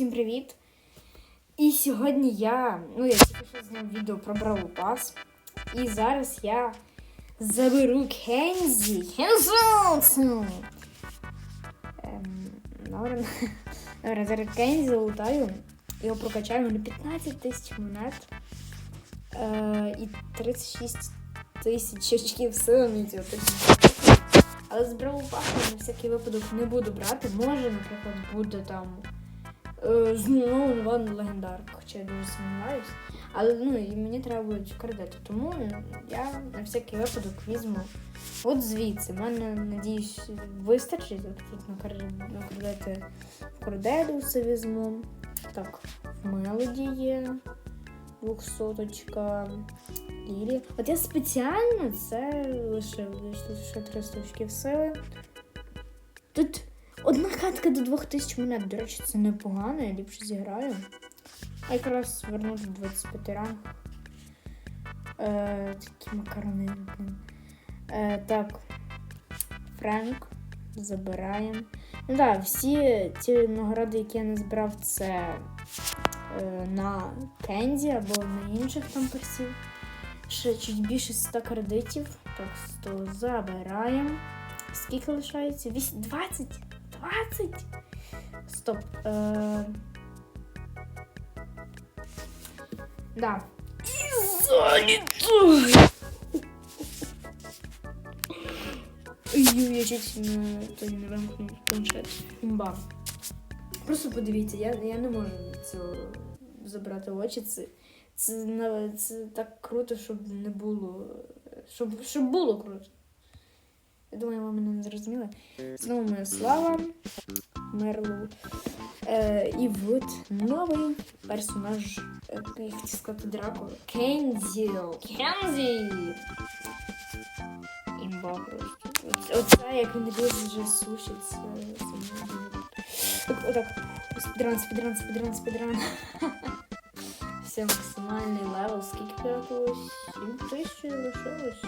Усім привіт! І сьогодні я, ну я тільки що зняв відео про Бравл Пас. І зараз я заберу Кензі. Кензелсон! Ем, добре. Добре, зараз Кензі залутаю. Його прокачаємо на 15 тисяч монет. Е, і 36 тисяч очків сили цього. Але з Бравл Пасу на всякий випадок не буду брати. Може, наприклад, буде там знову нова легендарка, хоча я дуже сумніваюсь. Але ну, і мені треба будуть кредити. Тому я на всякий випадок візьму от звідси. Мене, надіюсь, вистачить. Тут на кредити, в Корделюса візьму. Так, в Мелоді є. Двохсоточка. Лілі. От я спеціально це лишив лише 300 очків сили. Тут одна катка до 2000 монет, до речі, це непогано, я ліпше зіграю. А якраз вернути 25 ранг. Е, такі макарони. Е, так. Френк. Забираємо. Ну так, всі ті нагороди, які я не збирав, це е, на Кенді або на інших там персів. Ще чуть більше 100 кредитів. Так, 100 забираємо. Скільки лишається? 20? 20? Стоп. Е... Да. І залітай! Ю, я чуть не, той не вимкнув планшет. Імба. Просто подивіться, я, я не можу цього забрати очі. Це, це, це так круто, щоб не було. Щоб, щоб було круто. Я думаю, ви мене не зрозуміли. Знову моя слава. Мерлоу. Е, і от новий персонаж. е, Я хотів сказати Драко. Кензіл. Кензі! Імба просто. Оце- як він дуже сушить. Так, отак. Спідран, спідран, спідран, спідран. Все максимальний левел. Скільки пряталось? 7 тисяч лишилось.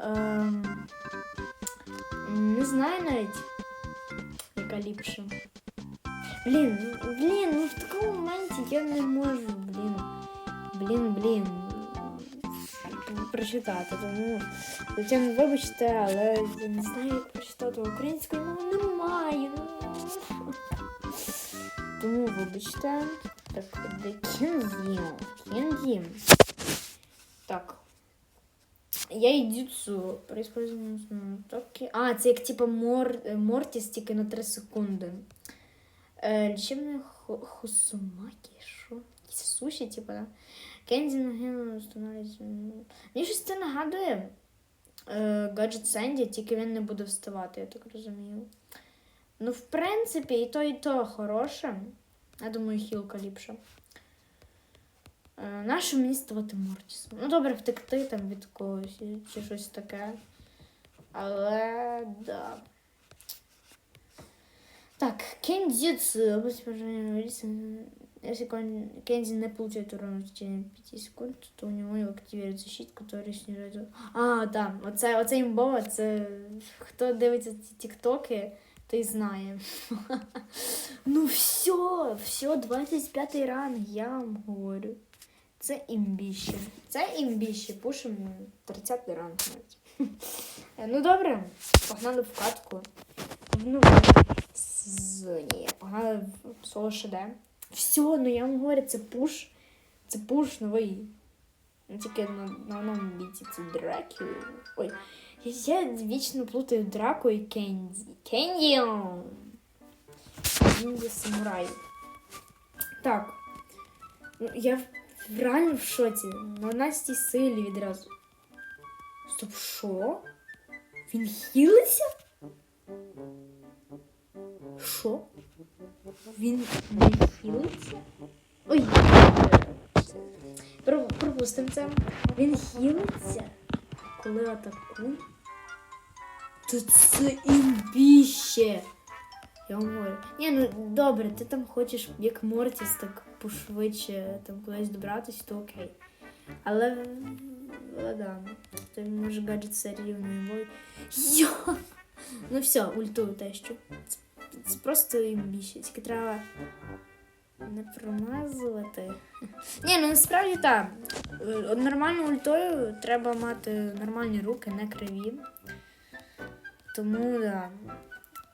Ем, не знаю навіть, яка ліпша. Блін, ну, блін, ну в такому моменті я не можу, блін. Блін, блін. Прочитати, тому Затем, вибачте, але я не знаю, як прочитати українською мови немає. ну. Тому вибачте. Так, де Кензі? Кензі. Я ідіцу переиспользую токи. А, це як типа мор... Мортіс тільки на 3 секунди. Е, лічебне хо- хосумакі, що? Якісь суші, типа, да? Кензі нагину встановлюється. Мені щось це нагадує. Е, гаджет Сенді, тільки він не буде вставати, я так розумію. Ну, в принципі, і то, і то хороше. Я думаю, хілка ліпша. Е, нащо мені ставати? Ну, добре, втекти там від когось чи щось таке. Але да. Так. Область поражения Если Кензи не получает урона в течение 5 секунд, то у него активируется щит, который снижает... А, да, оце, оце це хто дивиться ці тіктоки, той знає. ну все, все, 25 ранг, я вам говорю. Це імбіще. Це імбіще. Пушимо 30 ранг навіть. Е, ну добре, погнали в катку. В новому сезоні. Погнали в соло ШД. Все, ну я вам говорю, це пуш. Це пуш новий. Ну, Тільки на, на одному біці це Дракі. Ой. Я, я вічно плутаю Драко і Кенді. Кенді! Кенді самурай. Так. Ну, я реально в шоці. На 11 силі відразу. Стоп, що? Він хілиться? Що? Він не хілиться? Ой, Про- пропустимо це. Він хілиться, коли атакує. То це імбіще. Я говорю. Ні, ну добре, ти там хочеш, як Мортіс, так пошвидше там кудись добратися, то окей. Але, да, ти може гаджет рівною бою. Йо! Ну все, ультую те, що. Це просто імбіще. Тільки треба не промазувати. Ні, ну насправді так. Е, Нормальною ультою треба мати нормальні руки, не криві. Тому да.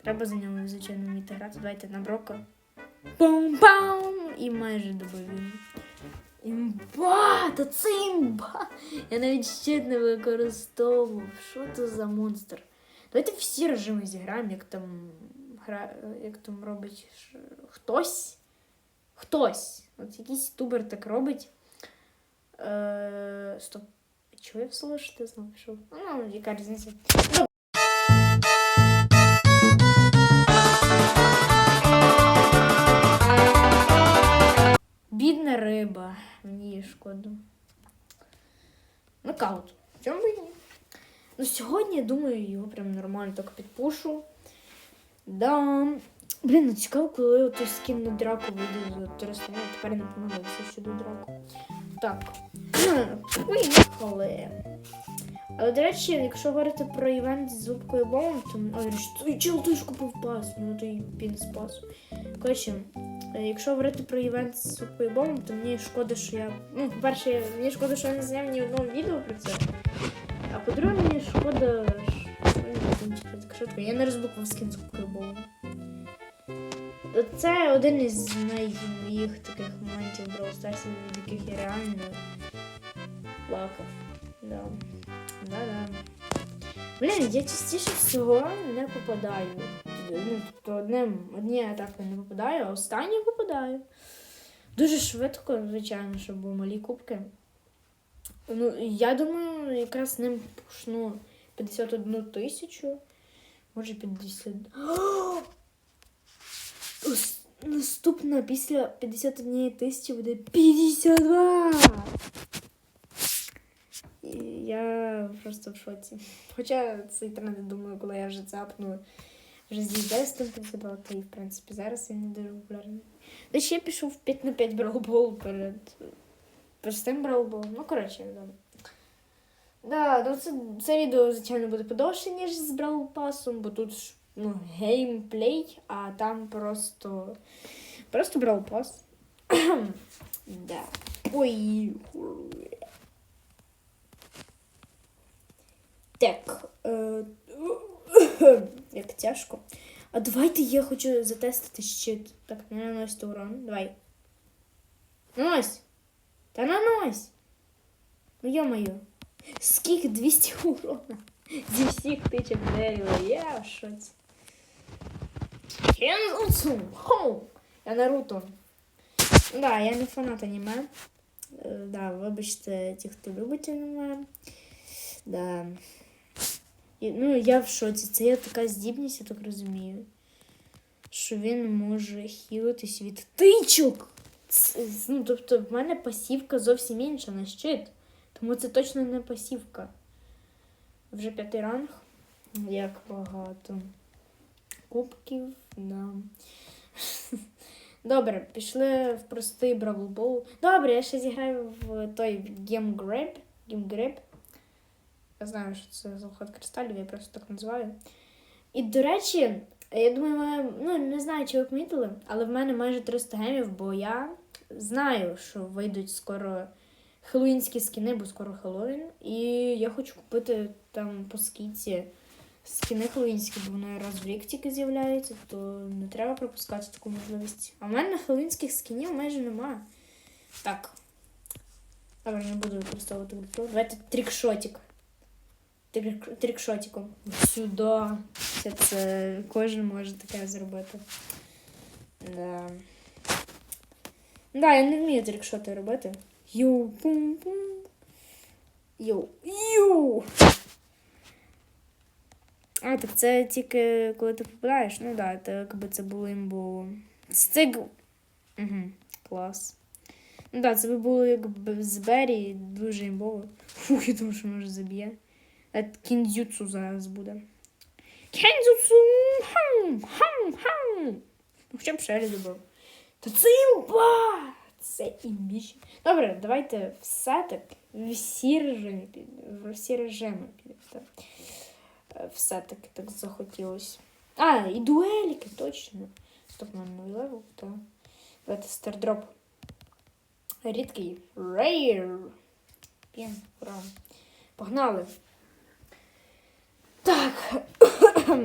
Треба за нього, звичайно, вміти грати. Давайте на брока. Пам-пам! І майже добив. Імба! Та це імба! Я навіть щит не використовував. Що це за монстр? Давайте всі режими зіграємо, як там гра... як там робить ш- хтось. Хтось. От якийсь тубер так робить. Е... Стоп. Чого я в село що ти знову пішов? Ну, яка різниця? Шкода. Нокаут. Чому ви? Ну, сьогодні, я думаю, його прям нормально так підпушу. Да. Блін, ну цікаво, коли той скін на драку вийде з 300. Ну, тепер не помилився щодо драку. Так. Поїхали. Але, до речі, якщо говорити про івент з зубкою бомбом, то ой, той чел ж купив пас, ну той пін з пасу. Коротше, е, якщо говорити про івент з зубкою бомбом, то мені шкода, що я. Ну, по-перше, мені шкода, що я не зняв ні одного відео про це. А по-друге, мені шкода, що так швидко. Я не розблокував скін з зубкою бомбом. Це один із найmoїх таких моментів Brawl Stars, від яких я реально плакав. Да. Да-да. Блін, я частіше всього не попадаю. Ну, тобто одним, одні атаки не попадаю, а останні попадаю. Дуже швидко, звичайно, щоб були малі кубки. Ну, я думаю, якраз ним пушну 51 тисячу. Може 50. О! Наступна після 51 тисячі буде 52. Я просто в шоці. Хоча цей тренд, думаю, коли я вже цапну, вже зійде з тим 52, то і в принципі зараз він не дуже популярний. Та ще я пішов в 5 на 5 браулбол перед простим браулболом. Ну, коротше, да. Да, ну це, це відео, звичайно, буде подовше, ніж з Brawl Пасом, бо тут ж ну, геймплей, а там просто. Просто Brawl да. Поїхали. Так. Е, як тяжко. А давайте я хочу затестити щит. Так, не наносити урон. Давай. Нанось! Та нанось! Ну йо-моє. Скільки 200 урона? Зі всіх тичок дерева. Я в шоці. Я Наруто. Да, я не фанат аніме. Е, Да, вибачте, ті, хто любить аніме. Да. І, ну, я в шоці. Це є така здібність, я так розумію. Що він може хілитись від тичок. Ну, тобто, в мене пасівка зовсім інша на щит. Тому це точно не пасівка. Вже п'ятий ранг. Як багато. Кубків, да. Добре, пішли в простий Бравл Бол. Добре, я ще зіграю в той Game Grab. Game Grab. Я знаю, що це заход кристалів, я просто так називаю. І, до речі, я думаю, ви, ну не знаю, чи ви помітили, але в мене майже 300 гемів, бо я знаю, що вийдуть скоро хеллоуінські скіни, бо скоро Хеллоуін. І я хочу купити там по скіці скіни хеллоуінські, бо вони раз в рік тільки з'являються, то не треба пропускати таку можливість. А в мене хеллоуінських скінів майже немає. Так. Добре, не буду використовувати. Давайте трікшотик. Трік, трікшотиком. Сюди. Це, це кожен може таке зробити. Да. Да, я не вмію трікшоти робити. Йоу, пум пум. Йоу. Йоу. А, так це тільки коли ти попадаєш. Ну да, це якби це було імбово. Стиг. Угу, клас. Ну да, це би було якби з Бері дуже імбово. Фух, я думаю, що може заб'є. А кіндзюцу зараз буде. Кіндзюцу! Хам, хам, хам. Ну, Хоча б ще забив. Та це імба! Це імбіще. Добре, давайте все так. Всі режими піде. Всі режими піде. Е, Все таки так захотілося. А, і дуеліки, точно. Стоп, новий левел, то. Давайте стардроп. Рідкий. Рейр. Пін, ура. Погнали. Так.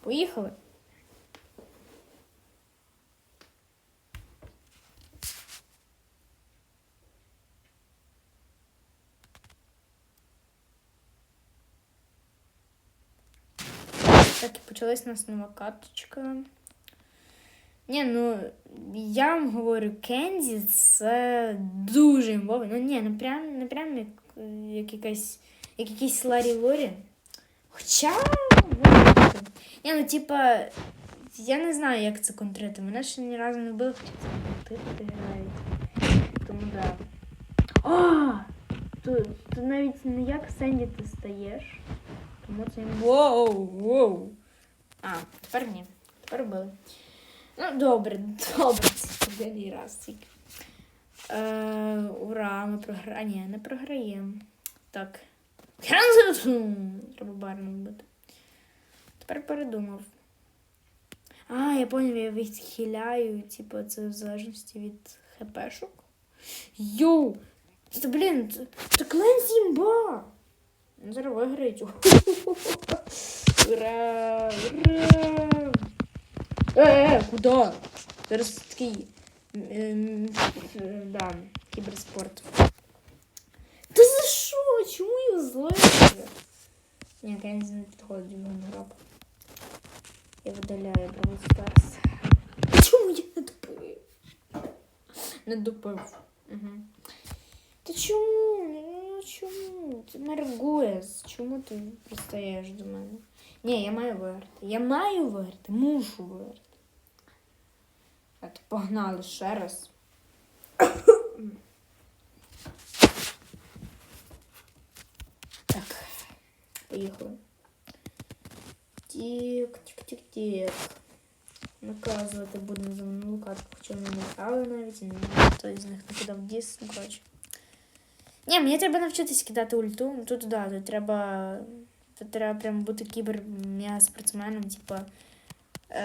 Поїхали. Так, і почалась у нас нова карточка. Ні, ну я вам говорю, Кензі це дуже імбовий. Ну ні, не прям, не прям як, як якась, як якийсь Ларі Лорі. Хоча. бути. Ну типа, я не знаю, як це контрити. Мене ще ні разу не було, хоча це контрити грають. Тому да. А! Тут, тут навіть не як Сенді ти стаєш. Тому це. Воу, воу. А, тепер ні. Тепер били. Ну, добре, добре, це один раз тільки. Е, ура, ми програємо. Ні, не програємо. Так. Треба барно вбити. Тепер передумав. А, я поняв, я відхиляю, типу, це в залежності від хпшок. Йоу! Це, блін, це, це клен Зімба! Зараз виграють. Ура! Ура! Е, е, куди? Зараз такий. ем, е, да, кіберспорт. Його злити? Ні, Кензі не підходить в граб. Я видаляю Brawl Stars. Чому я не допив? Не допив. Угу. Та чому? Ну чому? Ти Маргоес. Чому ти пристаєш до мене? Ні, я маю виграти. Я маю виграти, мушу виграти. Так, погнали ще раз. так, поїхали. Тік, тік, тік, тік. Наказувати будемо за минулу картку, хоча вони не грали навіть, і не хто з них не кидав діс, ну коротше. Ні, мені треба навчитись кидати ульту. Ну, Тут да, тут треба. Тут треба прям бути кібер спортсменом, типа е,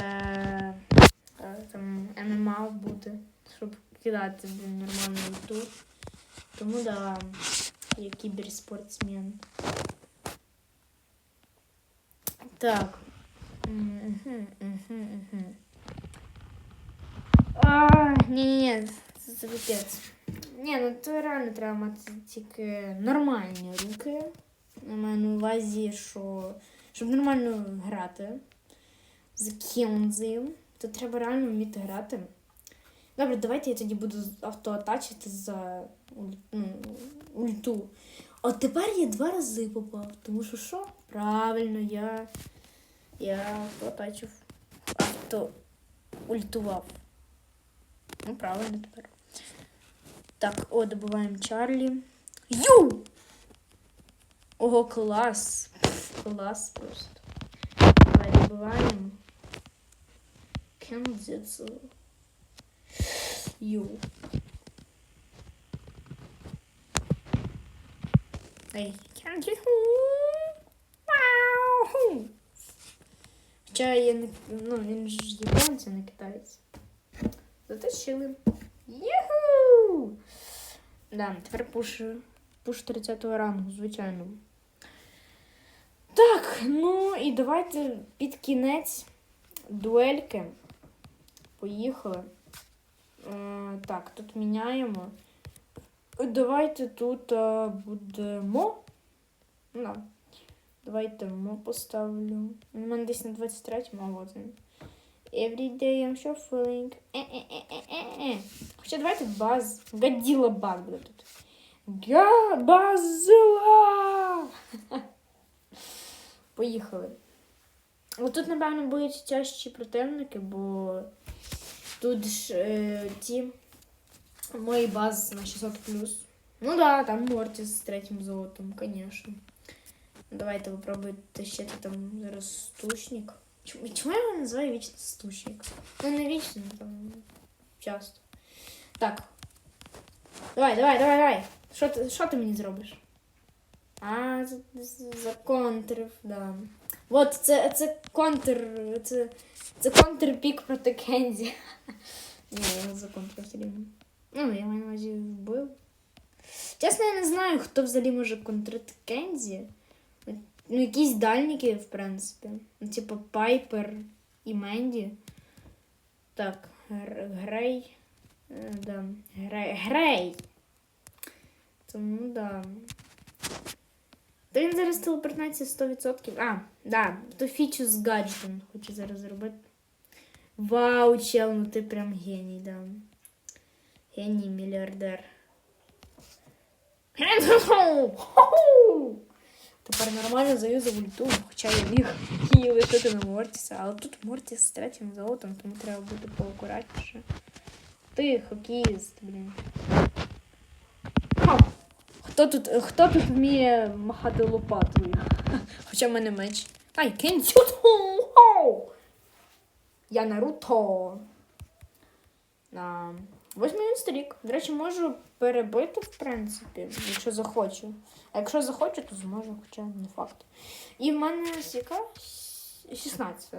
е, там ММА бути, щоб кидати нормальну ульту. Тому да, я кіберспортсмен. Так. Ні-ні-ні, це, це. Ні, ну то реально треба мати тільки нормальні руки. Я маю на увазі, що щоб нормально грати з Кензі, то треба реально вміти грати. Добре, давайте я тоді буду автоатачити за ну, ульту. От тепер я два рази попав, тому що що? Правильно, я, я автоатачив. Авто ультував. Ну, правильно тепер. Так, о, добуваємо Чарлі. Ю! Ого, клас. Клас просто. Давай добуваємо. Кензіцу. Ю. Ей, Кензіцу. Вау! Хоча я не, ну, він ж японець, а не китаєць. Затащили. Єху! Да, тепер пуш, пуш 30 рангу, звичайно. Так, ну і давайте під кінець дуельки. Поїхали. Е, так, тут міняємо. Давайте тут е, будемо. Да. Давайте мо поставлю. У мене десь на 23-му, а от він. Every day I'm shuffling. Е-е-е-е-е. Хоча давайте баз. Годіла баз буде тут. Га базила! Поїхали. От тут, напевно, будуть тяжчі противники, бо тут ж е, ті мої бази на 600 плюс. Ну да, там Мортіс з третім золотом, звісно. Давайте попробуйте ще там зараз стучник. Чому, чому я його називаю вічно стучник? Ну не вічно, там часто. Так. Давай, давай, давай, давай. Що ти, що ти мені зробиш? А, за- за- законтрив, да. От, це, це контр. Це, це контрпік проти Кензі. Ні, я законтрив все рівно. Ну, я маю на увазі вбив. Чесно, я не знаю, хто взагалі може контрити Кензі. Ну, якісь дальніки, в принципі. Ну, типу Пайпер і Менді. Так, Гр- Грей. Е, Да. Грей. Грей. Тому да. Та він зараз телепортація 100%. А, да, то фічу з гаджетом хочу зараз зробити. Вау, чел, ну ти прям геній, да. Геній мільярдер. Ху-ху! Тепер нормально заюзав ульту, хоча я міг її лишити на Мортіса, але тут Мортіс з третім золотом, тому треба бути поакуратніше. Ти хокеїст, блін. Хто тут, хто тут вміє махати лопатою? Хоча в мене меч. Ай, кенсюту! Я Наруто. А, восьмий він сторік. До речі, можу перебити, в принципі, якщо захочу. А якщо захочу, то зможу, хоча не факт. І в мене яка? 16.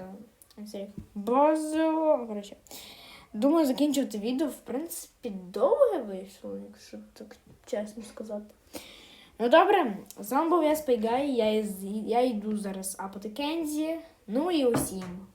Цей Базово. Коротше. Думаю, закінчувати відео, в принципі, довге вийшло, якщо так чесно сказати. Ну добре, з вами був я Спайгай, я, із- я йду зараз апати Кензі. Ну і усім.